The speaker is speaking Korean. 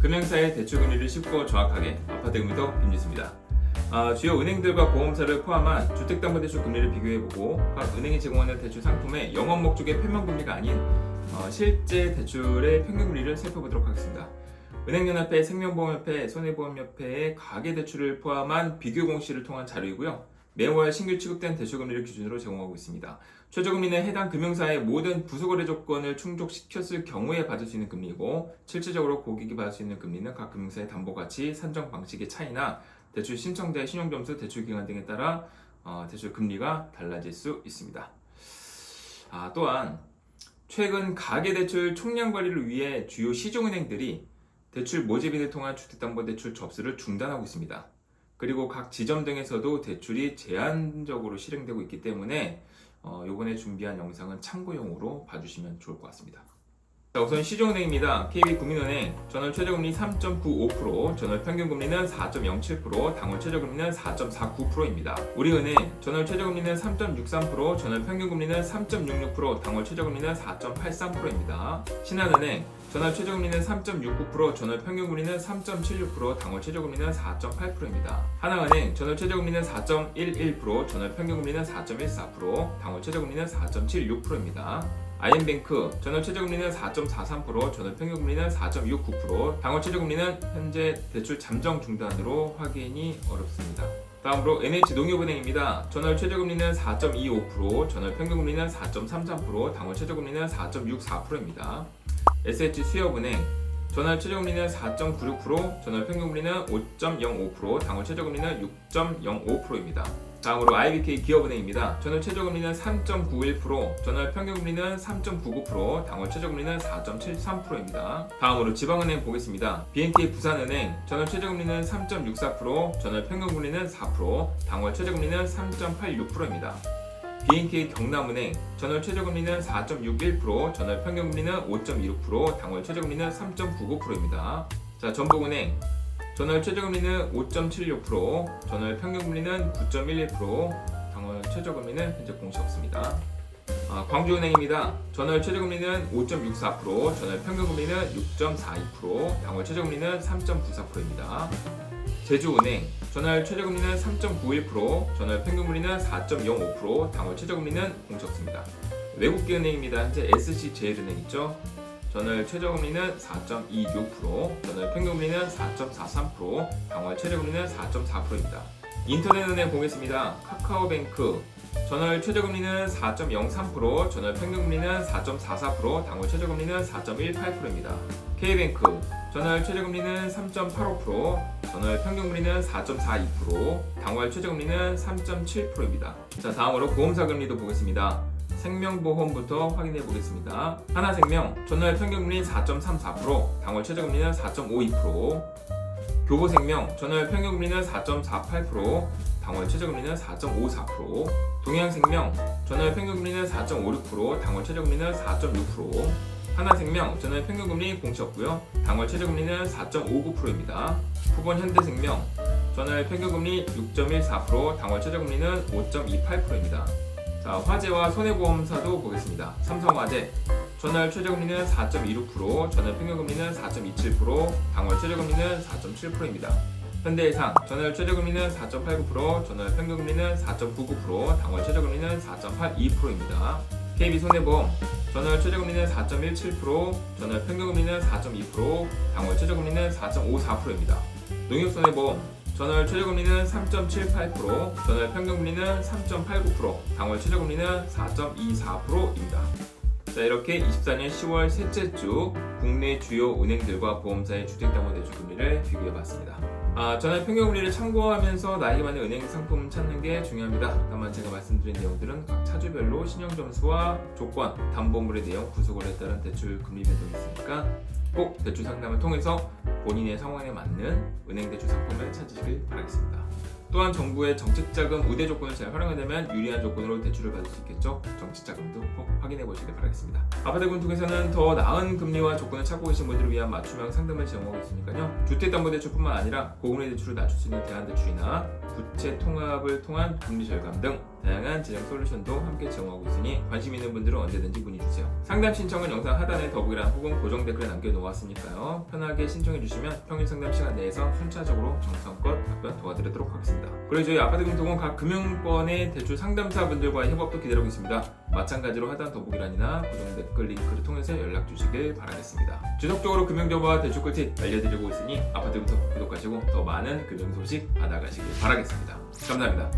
금융사의 대출 금리를 쉽고 정확하게 아파트 금리도 김지수입니다. 아, 주요 은행들과 보험사를 포함한 주택담보대출 금리를 비교해보고 각 은행이 제공하는 대출 상품의 영업 목적의 표면 금리가 아닌 어, 실제 대출의 평균 금리를 살펴보도록 하겠습니다. 은행연합회, 생명보험협회, 손해보험협회의 가계대출을 포함한 비교 공시를 통한 자료이고요. 매월 신규 취급된 대출금리를 기준으로 제공하고 있습니다. 최저금리는 해당 금융사의 모든 부수거래 조건을 충족시켰을 경우에 받을 수 있는 금리이고 실질적으로 고객이 받을 수 있는 금리는 각 금융사의 담보가치, 산정 방식의 차이나 대출 신청자의 신용점수, 대출 기간 등에 따라 어, 대출 금리가 달라질 수 있습니다. 아, 또한 최근 가계대출 총량 관리를 위해 주요 시중은행들이 대출 모집인을 통한 주택담보대출 접수를 중단하고 있습니다. 그리고 각 지점 등에서도 대출이 제한적으로 실행되고 있기 때문에 어, 요번에 준비한 영상은 참고용으로 봐주시면 좋을 것 같습니다. 자, 우선 시중은행입니다. KB국민은행 전월 최저금리 3.95%, 전월 평균금리는 4.07%, 당월 최저금리는 4.49%입니다. 우리은행 전월 최저금리는 3.63%, 전월 평균금리는 3.66%, 당월 최저금리는 4.83%입니다. 신한은행 전월 최저금리는 3.69%, 전월 평균금리는 3.76%, 당월 최저금리는 4.8%입니다. 하나은행 전월 최저금리는 4.11%, 전월 평균금리는 4.14%, 당월 최저금리는 4.76%입니다. 아이엠뱅크 전월 최저금리는 4.43%, 전월 평균금리는 4.69%, 당월 최저금리는 현재 대출 잠정 중단으로 확인이 어렵습니다. 다음으로 NH농협은행입니다. 전월 최저금리는 4.25%, 전월 평균금리는 4.33%, 당월 최저금리는 4.64%입니다. SH 수협은행 전월 최저금리는 4.96%, 전월 평균금리는 5.05%, 당월 최저금리는 6.05%입니다. 다음으로 IBK 기업은행입니다. 전월 최저금리는 3.91%, 전월 평균금리는 3.99%, 당월 최저금리는 4.73%입니다. 다음으로 지방은행 보겠습니다. BNK 부산은행 전월 최저금리는 3.64%, 전월 평균금리는 4%, 당월 최저금리는 3.86%입니다. BNK 경남은행 전월 최저금리는 4.61%, 전월 평균금리는 5.26%, 당월 최저금리는 3.99%입니다. 자, 전북은행 전월 최저금리는 5.76%, 전월 평균금리는 9.11%, 당월 최저금리는 현재 공시 없습니다. 아, 광주은행입니다. 전월 최저금리는 5.64%, 전월 평균금리는 6.42%, 당월 최저금리는 3.94%입니다. 제주은행 전월 최저금리는 3.91%, 전월 평균금리는 4.05%, 당월 최저금리는 공시 없습니다. 외국계 은행입니다. 현재 SC제일은행 있죠. 전월 최저금리는 4.26%, 전월 평균금리는 4.43%, 당월 최저금리는 4.4%입니다. 인터넷은행 보겠습니다. 카카오뱅크 전월 최저금리는 4.03%, 전월 평균금리는 4.44%, 당월 최저금리는 4.18%입니다. K뱅크 전월 최저금리는 3.85%, 전월 평균금리는 4.42%, 당월 최저금리는 3.7%입니다. 자, 다음으로 보험사 금리도 보겠습니다. 생명보험부터 확인해 보겠습니다. 하나생명 전월 평균금리 4.34%, 당월 최저금리는 4.52%, 교보생명 전월 평균금리는 4.48%, 당월 최저금리는 4.54%, 동양생명 전월 평균금리는 4.56%, 당월 최저금리는 4.6%, 하나생명 전월 평균금리 공시 없고요. 당월 최저금리는 4.59%입니다. 후본 현대생명 전월 평균금리 6.14%, 당월 최저금리는 5.28%입니다. 자, 화재와 손해보험사도 보겠습니다. 삼성화재 전월 최저금리는 4.26%, 전월 평균금리는 4.27%, 당월 최저금리는 4.7%입니다. 현대해상 전월 최저금리는 4.89%, 전월 평균금리는 4.99%, 당월 최저금리는 4.82%입니다. KB손해보험 전월 최저금리는 4.17%, 전월 평균금리는 4.2%, 당월 최저금리는 4.54%입니다. 농협손해보험 전월 최저금리는 3.78%, 전월 평균금리는 3.89%, 당월 최저금리는 4.24%입니다. 자 이렇게 24년 10월 셋째 주 국내 주요 은행들과 보험사의 주택담보 대출 금리를 비교해봤습니다. 아, 전월 평균 금리를 참고하면서 나에게 맞는 은행 상품 찾는 게 중요합니다. 다만 제가 말씀드린 내용들은 각 차주별로 신용 점수와 조건, 담보물의 내용, 구속을에 따른 대출 금리 변동이 있으니까 꼭 대출 상담을 통해서 본인의 상황에 맞는 은행 대출 상품을 찾으시길 바라겠습니다. 또한 정부의 정책자금 우대 조건을 잘 활용하면 유리한 조건으로 대출을 받을 수 있겠죠. 정책자금도 꼭 확인해 보시길 바라겠습니다. 아파트군 통해서는 더 나은 금리와 조건을 찾고 계신 분들을 위한 맞춤형 상담을 제공하고 있으니까요. 주택담보대출뿐만 아니라 고금리 대출을 낮출 수 있는 대안대출이나 부채 통합을 통한 금리 절감 등 다양한 재정 솔루션도 함께 제공하고 있으니 관심 있는 분들은 언제든지 문의 주세요. 상담 신청은 영상 하단에 더보기란 혹은 고정 댓글에 남겨놓았으니까요. 편하게 신청해 주시면 평일 상담 시간 내에서 순차적으로 정성껏 답변 도와드리도록. 그리고 저희 아파트금통은 각 금융권의 대출 상담사분들과의 협업도 기다리고 있습니다. 마찬가지로 하단 더보기란이나 고정 댓글 링크를 통해서 연락 주시길 바라겠습니다. 지속적으로 금융정보와 대출 꿀팁 알려드리고 있으니 아파트부터 구독하시고 더 많은 금융 소식 받아가시길 바라겠습니다. 감사합니다.